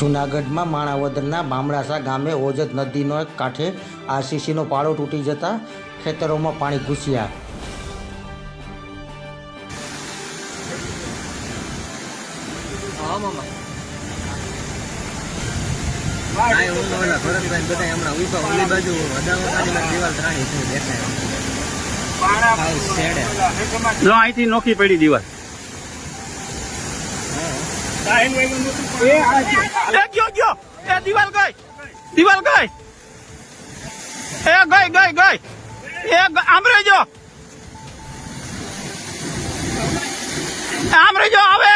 જૂનાગઢમાં માણાવદરના બામણાસા ગામે ઓજત નદીનો કાંઠે આરસીસીનો પાળો તૂટી જતા ખેતરોમાં પાણી ઘૂસ્યા. અહીંથી નોખી પડી હું એ એ દિવાલ ગઈ. દિવાલ ગઈ. એ ગઈ ગઈ ગઈ. એ આમ રહેજો. આમ રહેજો. હવે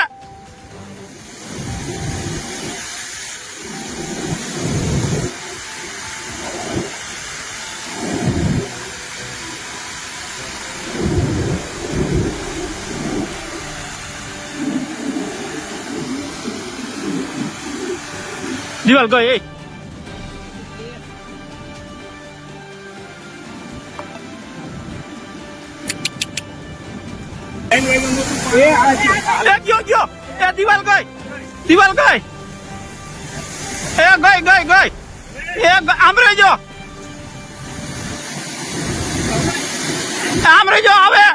ગઈ, એ. એ, ગયો ગયો. એ, દિવાલ ગઈ. દિવાલ ગઈ. એ, ગઈ ગઈ ગઈ. એ ગ- આમ રહેજો આમ રહેજો હવે